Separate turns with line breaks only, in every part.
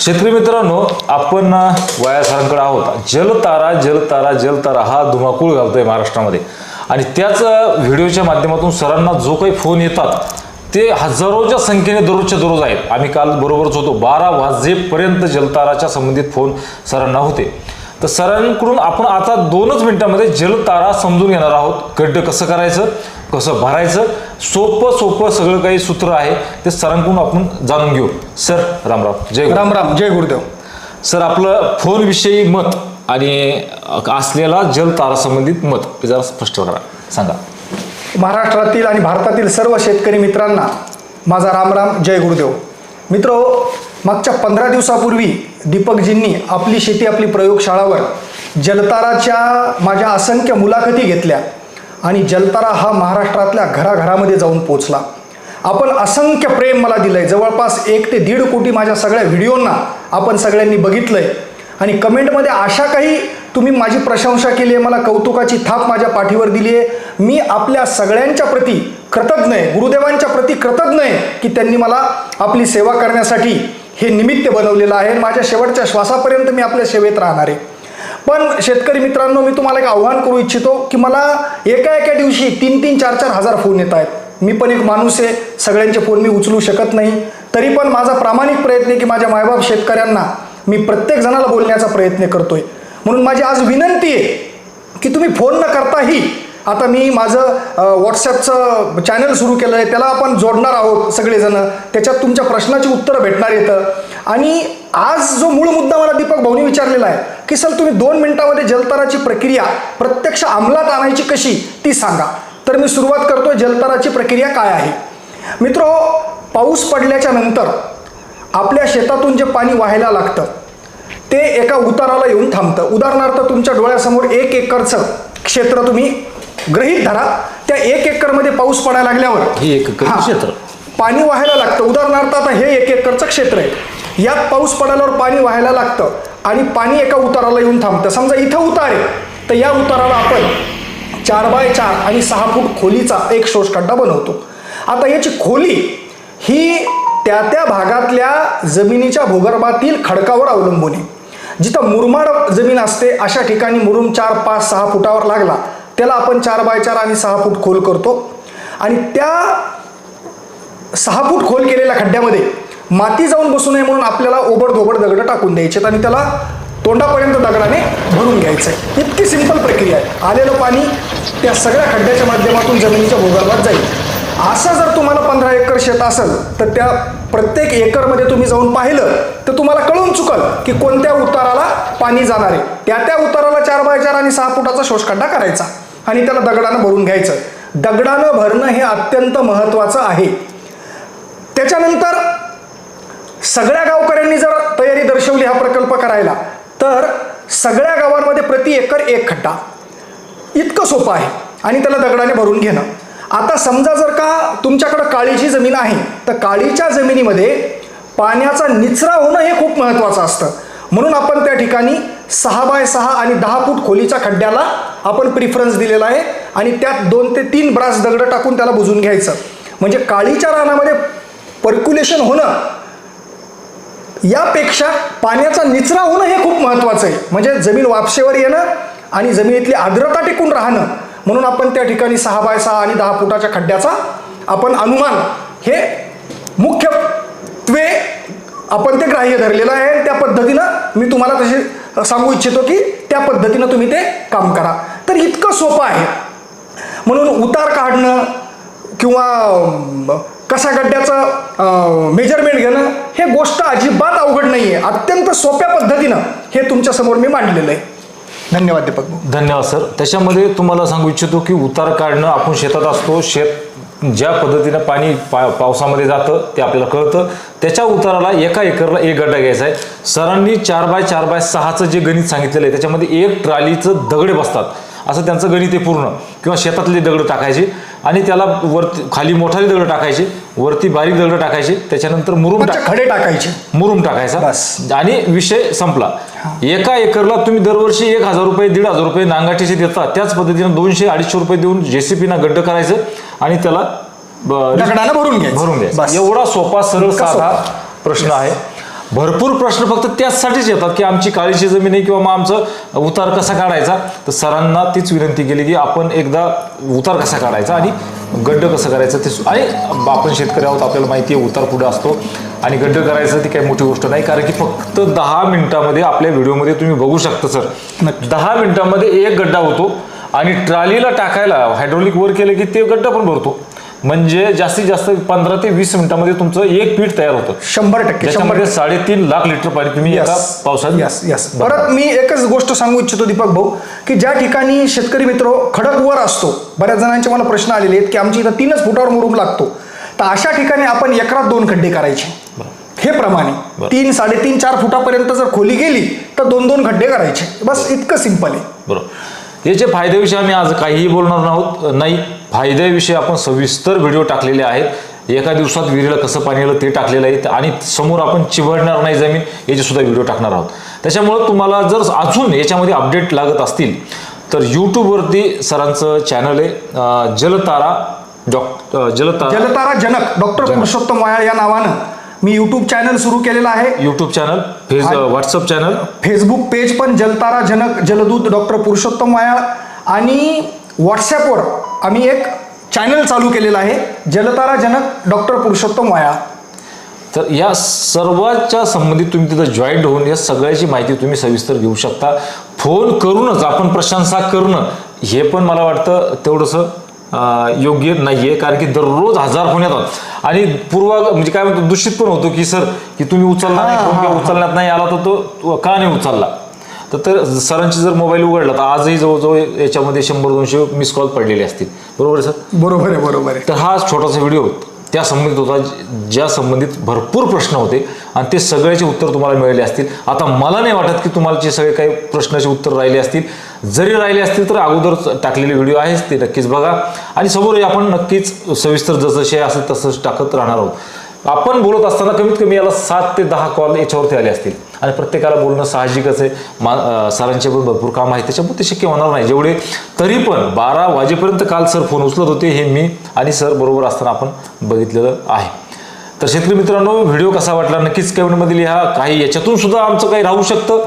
शेतकरी मित्रांनो आपण अ, सरांकडे आहोत. जलतारा जलतारा जलतारा हा धुमाकूळ घालतोय महाराष्ट्रामध्ये. आणि त्याच व्हिडिओच्या माध्यमातून सरांना जो काही फोन येतात ते हजारोच्या संख्येने दररोजच्या दररोज आहेत. आम्ही काल बरोबरच होतो. बारा वाजेपर्यंत जलताराच्या संबंधित फोन सरांना होते. तर सरांकडून आपण आता दोनच मिनिटांमध्ये जलतारा समजून घेणार आहोत. गड्ड कसं करायचं कसं भरायचं सोपं सोपं सगळं काही सूत्र आहे ते सरांकडून आपण जाणून घेऊ. सर रामराम जय.
राम राम. जय गुरुदेव.
सर आपलं फोनविषयी मत आणि असलेला जलतारा संबंधित मत ते जरा स्पष्ट करा. सांगा.
महाराष्ट्रातील आणि भारतातील सर्व शेतकरी मित्रांना माझा रामराम जय गुरुदेव. मित्र मागच्या पंधरा दिवसापूर्वी दीपकजींनी आपली शेती आपली प्रयोगशाळावर जलताराच्या माझ्या असंख्य मुलाखती घेतल्या. आणि जलतारा हा महाराष्ट्रातल्या घराघरामध्ये जाऊन पोचला. आपण असंख्य प्रेम मला दिलं आहे जवळपास एक ते दीड कोटी माझ्या सगळ्या व्हिडिओंना आपण सगळ्यांनी बघितलं आहे आणि कमेंटमध्ये अशा काही तुम्ही माझी प्रशंसा केली आहे मला कौतुकाची थाप माझ्या पाठीवर दिली आहे. मी आपल्या सगळ्यांच्या प्रती कृतज्ञ आहे गुरुदेवांच्या प्रती कृतज्ञ आहे की त्यांनी मला आपली सेवा करण्यासाठी हे निमित्त बनवलेलं आहे. माझ्या शेवटच्या श्वासापर्यंत मी आपल्या सेवेत राहणार आहे. पण शेतकरी मित्रांनो मी तुम्हाला एक आव्हान करू इच्छितो की मला एका एका दिवशी तीन तीन चार चार हजार फोन येत आहेत. मी पण एक माणूस आहे सगळ्यांचे फोन मी उचलू शकत नाही. तरी पण माझा प्रामाणिक प्रयत्न आहे की माझ्या मायबाप शेतकऱ्यांना मी प्रत्येक जणाला बोलण्याचा प्रयत्न करतोय. म्हणून माझी आज विनंती आहे की तुम्ही फोन न करताही आता मी माझं व्हॉट्सॲपचं चॅनल सुरू केलं आहे त्याला आपण जोडणार आहोत सगळेजणं. त्याच्यात तुमच्या प्रश्नाची उत्तरं भेटणार येतं आणि आज जो मूळ मुद्दा मला दीपक भाऊनी विचारलेला आहे की सर तुम्ही दोन मिनिटामध्ये जलताराची प्रक्रिया प्रत्यक्ष अंमलात आणायची कशी ती सांगा. तर मी सुरुवात करतोय जलताराची प्रक्रिया काय आहे. मित्र पाऊस पडल्याच्या नंतर आपल्या शेतातून जे पाणी व्हायला लागतं ते एका उताराला येऊन थांबतं. उदाहरणार्थ तुमच्या डोळ्यासमोर एक एकरचं क्षेत्र तुम्ही गृहीत धरा. त्या एक एकरमध्ये पाऊस पडायला लागल्यावर
हे एक क्षेत्र.
पाणी व्हायला लागतं. उदाहरणार्थ आता हे एक एकरचं क्षेत्र आहे. यात पाऊस पडाल्यावर पाणी व्हायला लागतं. आणि पाणी एका उताराला येऊन थांबतं. समजा इथं उतार आहे तर या उताराला आपण चार बाय चार आणि सहा फूट खोलीचा एक शोषखड्डा बनवतो. आता याची खोली ही त्या त्या भागातल्या जमिनीच्या भूगर्भातील खडकावर अवलंबून आहे. जिथं मुरमाड जमीन असते अशा ठिकाणी मुरुम चार पाच सहा फुटावर लागला त्याला आपण चार बाय चार आणि सहा फूट खोल करतो. आणि त्या सहा फूट खोल केलेल्या खड्ड्यामध्ये माती जाऊन बसू नये म्हणून आपल्याला ओबड धोबड दगड टाकून द्यायचे आणि त्याला तोंडापर्यंत दगडाने भरून घ्यायचं आहे इतकी सिंपल प्रक्रिया आहे. आलेलं पाणी त्या सगळ्या खड्ड्याच्या माध्यमातून जमिनीच्या भूगर्भात जाईल. असं जर तुम्हाला पंधरा एकर शेत असेल तर त्या प्रत्येक एकरमध्ये तुम्ही जाऊन पाहिलं तर तुम्हाला कळून चुकल की कोणत्या उताराला पाणी जाणार आहे. त्या त्या उताराला चार बाय चार आणि सहा फुटाचा शोषखड्डा करायचा आणि त्याला दगडानं भरून घ्यायचं. दगडानं भरणं हे अत्यंत महत्त्वाचं आहे. त्याच्यानंतर सगळ्या गावकऱ्यांनी जर तयारी दर्शवली हा प्रकल्प करायला तर सगळ्या गावांमध्ये प्रति एकर एक खड्डा. इतकं सोपं आहे. आणि त्याला दगडाने भरून घेणं. आता समजा जर का तुमच्याकडं काळीची जमीन आहे तर काळीच्या जमिनीमध्ये पाण्याचा निचरा होणं हे खूप महत्त्वाचं असतं. म्हणून आपण त्या ठिकाणी सहा बाय सहा आणि दहा फूट खोलीच्या खड्ड्याला आपण प्रिफरन्स दिलेला आहे आणि त्यात दोन ते तीन ब्रास दगडं टाकून त्याला बुजून घ्यायचं. म्हणजे काळीच्या रानामध्ये पर्क्युलेशन होणं यापेक्षा पाण्याचा निचरा होणं हे खूप महत्त्वाचं आहे. म्हणजे जमीन वापशेवर येणं आणि जमिनीतली आर्द्रता टिकून राहणं. म्हणून आपण त्या ठिकाणी सहा बाय सहा आणि दहा फुटाच्या खड्ड्याचा आपण अनुमान हे मुख्यत्वे आपण ते ग्राह्य धरलेलं आहे. त्या पद्धतीनं मी तुम्हाला तसे सांगू इच्छितो की त्या पद्धतीनं तुम्ही ते काम करा. तर इतकं सोपं आहे. म्हणून उतार काढणं किंवा कसा गड्ड्याचं मेजरमेंट घेणं हे गोष्ट अजिबात अवघड नाही आहे अत्यंत सोप्या पद्धतीनं हे तुमच्यासमोर मी मांडलेलं आहे. धन्यवाद दीपक
धन्यवाद सर. त्याच्यामध्ये तुम्हाला सांगू इच्छितो की उतार काढणं आपण शेतात असतो. शेत ज्या पद्धतीनं पाणी पा पावसामध्ये जातं ते आपल्याला कळतं. त्याच्या उताराला एका एकरला एक गड्डा घ्यायचा आहे. सरांनी चार बाय चार बाय सहाचं जे गणित सांगितलेलं आहे त्याच्यामध्ये एक ट्रालीचं दगडे बसतात. असं त्यांचं गणित आहे पूर्ण. किंवा शेतातले दगड टाकायचे आणि त्याला वरती खाली मोठाले दगड टाकायचे वरती बारीक दगड टाकायचे त्याच्यानंतर मुरुम टाक
खडे टाकायचे.
मुरुम टाकायचा.
बस.
आणि विषय संपला. एका एकरला तुम्ही दरवर्षी एक हजार रुपये दीड हजार रुपये नांगाटीचे देता. त्याच पद्धतीने दोनशे अडीचशे रुपये देऊन जेसीपीना गड्ड करायचं आणि त्याला ब-
दगडानं भरून घ्यायचं.
भरून
बस.
घ्यायचं एवढा सोपा सरळ
इतका
साधा
सोपा.
प्रश्न आहे. भरपूर प्रश्न फक्त त्याचसाठीच येतात की आमची काळीची जमीन आहे किंवा मग आमचं उतार कसा काढायचा? तर सरांना तीच विनंती केली की आपण एकदा उतार कसा काढायचा आणि गड्ड कसं करायचं ते आणि आपण शेतकरी आहोत आपल्याला माहिती आहे उतार पुढे असतो आणि गड्ड करायचं ती काही मोठी गोष्ट नाही कारण की फक्त दहा मिनिटामध्ये आपल्या व्हिडिओमध्ये तुम्ही बघू शकता सर. दहा मिनिटामध्ये एक गड्डा होतो आणि ट्रालीला टाकायला हायड्रोलिक वर केलं की ते गड्डा पण भरतो. म्हणजे जास्तीत जास्त पंधरा ते वीस मिनिटामध्ये तुमचं एक पीठ तयार होतं.
शंभर टक्के शंभर
ज्याच्यामध्ये साडेतीन लाख लिटर पाणी तुम्ही एका पावसात
यस यस परत मी एकच गोष्ट सांगू इच्छितो दीपक भाऊ की ज्या ठिकाणी शेतकरी मित्र खडक वर असतो बऱ्याच जणांचे मला प्रश्न आलेले आहेत की आमची इथं तीनच फुटावर मुरुम लागतो. तर अशा ठिकाणी आपण एकरात दोन खड्डे करायचे. हे प्रमाणे तीन साडेतीन चार फुटापर्यंत जर खोली गेली तर दोन दोन खड्डे करायचे. बस इतकं सिंपल आहे.
बरोबर याचे फायद्याविषयी आम्ही आज काहीही बोलणार आहोत नाही. फायद्याविषयी आपण सविस्तर व्हिडिओ टाकलेले आहेत. एका दिवसात विहिरीला कसं पाणी आलं ते टाकलेलं आहे. आणि समोर आपण चिवडणार नाही जमीन याचे सुद्धा व्हिडिओ टाकणार आहोत. त्याच्यामुळं तुम्हाला जर अजून याच्यामध्ये अपडेट लागत असतील तर यूट्यूबवरती सरांचं चॅनल आहे जलतारा डॉक अं, जलतारा
जलतारा जनक डॉक्टर पुरुषोत्तम वायाळ या नावानं मी युट्यूब चॅनल सुरू केलेलं आहे.
YouTube channel face WhatsApp channel
Facebook page पण जलतारा जनक जलदूत डॉक्टर पुरुषोत्तम वायाळ आणि व्हॉट्सॲपवर आम्ही एक चॅनल चालू केलेलं आहे जलतारा जनक डॉक्टर पुरुषोत्तम वायाळ
तर या सर्वांच्या संबंधित तुम्ही तिथं जॉईंट होऊन या सगळ्याची माहिती तुम्ही सविस्तर घेऊ शकता. फोन करूनच आपण प्रशंसा करणं हे पण मला वाटतं तेवढंसं योग्य नाही आहे कारण की दररोज हजार फोन येतात. आणि पूर्व म्हणजे काय म्हणतो दूषित पण होतो की सर की तुम्ही उचलला नाही फोन किंवा उचलण्यात नाही आला तर तो का नाही उचलला? तर तर सरांची जर मोबाईल उघडला तर आजही जवळजवळ याच्यामध्ये शंभर दोनशे मिस कॉल पडलेले असतील. बरोबर आहे सर?
बरोबर आहे बरोबर आहे.
तर हा छोटासा व्हिडिओ त्या संबंधित होता ज्या संबंधित भरपूर प्रश्न होते आणि ते सगळ्याचे उत्तर तुम्हाला मिळाले असतील. आता मला नाही वाटत की तुम्हाला जे सगळे काही प्रश्नाचे उत्तर राहिले असतील. जरी राहिले असतील तर अगोदर टाकलेले व्हिडिओ आहेच ते नक्कीच बघा. आणि समोर आपण नक्कीच सविस्तर जसं असेल तसंच टाकत राहणार आहोत. आपण बोलत असताना कमीत कमी याला सात ते दहा कॉल याच्यावरती आले असतील. आणि प्रत्येकाला बोलणं साहजिकच आहे. मा सरांचे पण भरपूर काम आहे. त्याच्यामुळे ते शक्य होणार नाही. जेवढे तरी पण बारा वाजेपर्यंत काल सर फोन उचलत होते हे मी आणि सर बरोबर असताना आपण बघितलेलं आहे. तर शेतकरी मित्रांनो व्हिडिओ कसा वाटला नक्कीच कमेंटमध्ये लिहा. काही याच्यातून सुद्धा आमचं काही राहू शकतं.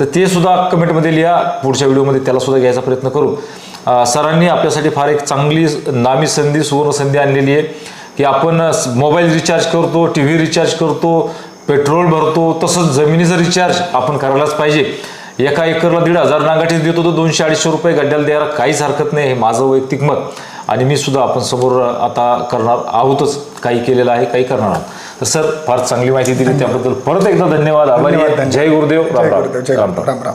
तर ते सुद्धा कमेंटमध्ये लिहा. पुढच्या व्हिडिओमध्ये त्याला सुद्धा घ्यायचा प्रयत्न करू. सरांनी आपल्यासाठी फार एक चांगली नामी संधी सुवर्ण संधी आणलेली आहे. की आपण मोबाईल रिचार्ज करतो टी व्ही रिचार्ज करतो पेट्रोल भरतो तसंच जमिनीचं रिचार्ज आपण करायलाच पाहिजे. एका एकरला दीड हजार नागाठीच देतो तर दोनशे अडीचशे रुपये गड्ड्याला द्यायला काहीच हरकत नाही हे माझं वैयक्तिक मत. आणि मी सुद्धा आपण समोर आता करणार आहोतच. काही केलेलं आहे काही करणार आहोत. तर सर फार चांगली माहिती दिली त्याबद्दल परत एकदा धन्यवाद. आभारी जय गुरुदेव. राम. राम.
राम राम.